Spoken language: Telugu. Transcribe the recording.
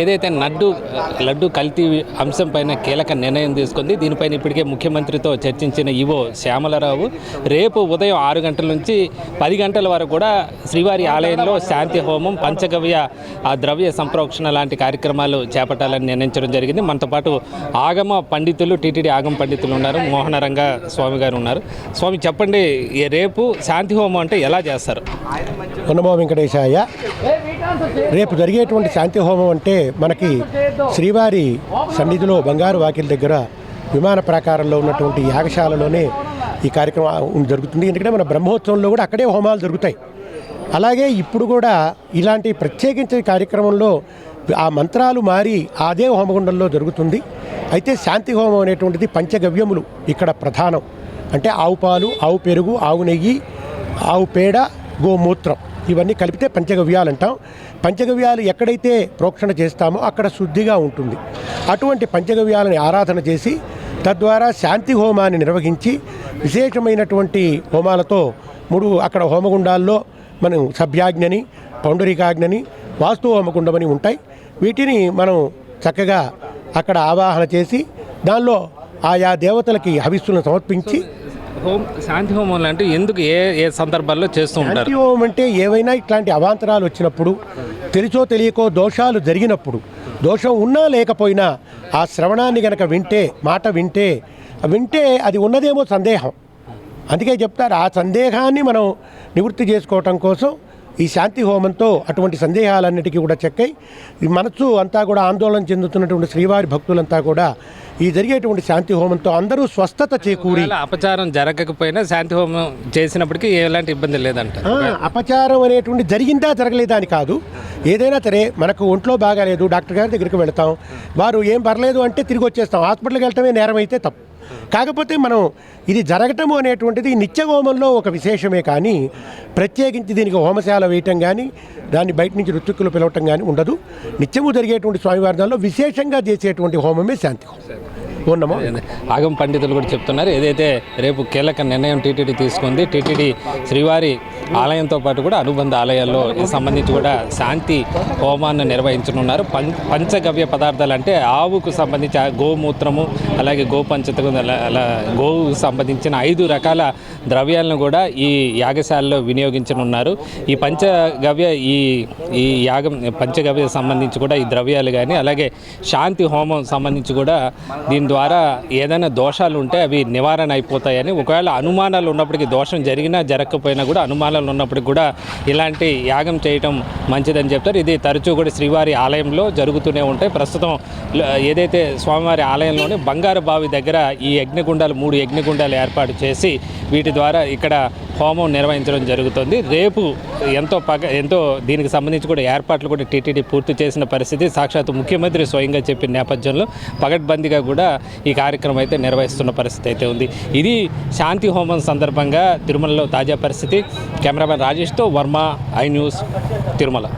ఏదైతే నడ్డు లడ్డు కల్తీ అంశం పైన కీలక నిర్ణయం తీసుకుంది దీనిపైన ఇప్పటికే ముఖ్యమంత్రితో చర్చించిన ఈవో శ్యామలరావు రేపు ఉదయం ఆరు గంటల నుంచి పది గంటల వరకు కూడా శ్రీవారి ఆలయంలో శాంతి హోమం పంచగవ్య ఆ ద్రవ్య సంప్రోక్షణ లాంటి కార్యక్రమాలు చేపట్టాలని నిర్ణయించడం జరిగింది. మనతో పాటు ఆగమ పండితులు టీటీడీ ఆగమ పండితులు ఉన్నారు. మోహనరంగ స్వామి గారు ఉన్నారు. స్వామి చెప్పండి రేపు శాంతి హోమం అంటే ఎలా చేస్తారు? వెంకటేశాయ రేపు జరిగేటువంటి శాంతి హోమం అంటే మనకి శ్రీవారి సన్నిధిలో బంగారు వాకిల దగ్గర విమాన ప్రాకారంలో ఉన్నటువంటి యాగశాలలోనే ఈ కార్యక్రమం జరుగుతుంది. ఎందుకంటే మన బ్రహ్మోత్సవంలో కూడా అక్కడే హోమాలు జరుగుతాయి. అలాగే ఇప్పుడు కూడా ఇలాంటి ప్రత్యేకించిన కార్యక్రమంలో ఆ మంత్రాలు మారి అదే హోమగుండంలో జరుగుతుంది. అయితే శాంతి హోమం అనేటువంటిది పంచగవ్యములు ఇక్కడ ప్రధానం. అంటే ఆవు పాలు ఆవు పెరుగు ఆవు నెయ్యి ఆవు పేడ గోమూత్రం. ఇవన్నీ కలిపితే పంచగవ్యాలు అంటాం పంచగవ్యాలు ఎక్కడైతే ప్రోక్షణ చేస్తామో అక్కడ శుద్ధిగా ఉంటుంది. అటువంటి పంచగవ్యాలని ఆరాధన చేసి తద్వారా శాంతి హోమాన్ని నిర్వహించి విశేషమైనటువంటి హోమాలతో మూడు అక్కడ హోమగుండాల్లో మనం సభ్యాజ్ఞని పౌండరికాజ్ఞని వాస్తు హోమగుండమని ఉంటాయి. వీటిని మనం చక్కగా అక్కడ ఆవాహన చేసి దానిలో ఆయా దేవతలకి హవిస్సులను సమర్పించి హోమ్ శాంతి హోమం అంటే ఎందుకు ఏ ఏ సందర్భాల్లో చేస్తూ ఉంటారు? శాంతి హోమం అంటే ఏవైనా ఇట్లాంటి అవాంతరాలు వచ్చినప్పుడు తెలిసో తెలియకో దోషాలు జరిగినప్పుడు దోషం ఉన్నా లేకపోయినా ఆ శ్రవణాన్ని గనక వింటే మాట వింటే వింటే అది ఉన్నదేమో సందేహం. అందుకే చెప్తారు ఆ సందేహాన్ని మనం నివృత్తి చేసుకోవటం కోసం ఈ శాంతి హోమంతో అటువంటి సందేహాలన్నిటికీ కూడా చెక్కై ఈ మనస్సు అంతా కూడా ఆందోళన చెందుతున్నటువంటి శ్రీవారి భక్తులంతా కూడా ఈ జరిగేటువంటి శాంతి హోమంతో అందరూ స్వస్థత చేకూరి. అపచారం జరగకపోయినా శాంతి హోమం చేసినప్పటికీ ఎలాంటి ఇబ్బంది లేదంట. అపచారం అనేటువంటి జరిగిందా జరగలేదా అని కాదు. ఏదైనా సరే మనకు ఒంట్లో బాగాలేదు డాక్టర్ గారి దగ్గరికి వెళ్తాం. వారు ఏం పర్లేదు అంటే తిరిగి వచ్చేస్తాం. హాస్పిటల్కి వెళ్ళటమే నేరం అయితే తప్పు. కాకపోతే మనం ఇది జరగటము అనేటువంటిది నిత్య హోమంలో ఒక విశేషమే కానీ ప్రత్యేకించి దీనికి హోమశాల వేయటం కానీ దాన్ని బయట నుంచి రుత్తుక్కులు పిలవటం కానీ ఉండదు. నిత్యము జరిగేటువంటి స్వామివారి దానిలో విశేషంగా చేసేటువంటి హోమమే శాంతి హోమం ఉన్నమో ఆగం పండితులు కూడా చెప్తున్నారు. ఏదైతే రేపు కీలక నిర్ణయం టీటీడీ తీసుకుంది టీటీడీ శ్రీవారి ఆలయంతో పాటు కూడా అనుబంధ ఆలయాల్లో సంబంధించి కూడా శాంతి హోమాన్ని నిర్వహించనున్నారు. పం పంచగవ్య పదార్థాలు అంటే ఆవుకు సంబంధించి గోమూత్రము అలాగే గోపంచతకు అలా గోవుకు సంబంధించిన ఐదు రకాల ద్రవ్యాలను కూడా ఈ యాగశాలలో వినియోగించనున్నారు. ఈ పంచగవ్య ఈ ఈ యాగం పంచగవ్య సంబంధించి కూడా ఈ ద్రవ్యాలు కానీ అలాగే శాంతి హోమం సంబంధించి కూడా దీని ద్వారా ఏదైనా దోషాలు ఉంటే అవి నివారణ అయిపోతాయని ఒకవేళ అనుమానాలు ఉన్నప్పటికీ దోషం జరిగినా జరగకపోయినా కూడా అనుమానాలు ఉన్నప్పటికీ కూడా ఇలాంటి యాగం చేయటం మంచిదని చెప్తారు. ఇది తరచూ కూడా శ్రీవారి ఆలయంలో జరుగుతూనే ఉంటాయి. ప్రస్తుతం ఏదైతే స్వామివారి ఆలయంలోనే బంగారు బావి దగ్గర ఈ యజ్ఞగుండాలు మూడు యజ్ఞగుండాలు ఏర్పాటు చేసి వీటి ద్వారా ఇక్కడ హోమం నిర్వహించడం జరుగుతుంది. రేపు ఎంతో పగ ఎంతో దీనికి సంబంధించి కూడా ఏర్పాట్లు కూడా టీటీడీ పూర్తి చేసిన పరిస్థితి. సాక్షాత్ ముఖ్యమంత్రి స్వయంగా చెప్పిన నేపథ్యంలో పగడ్బందీగా కూడా ఈ కార్యక్రమం అయితే నిర్వహిస్తున్న పరిస్థితి అయితే ఉంది. ఇది శాంతి హోమం సందర్భంగా తిరుమలలో తాజా పరిస్థితి. కెమెరామెన్ రాజేష్తో వర్మ ఐ న్యూస్ తిరుమల.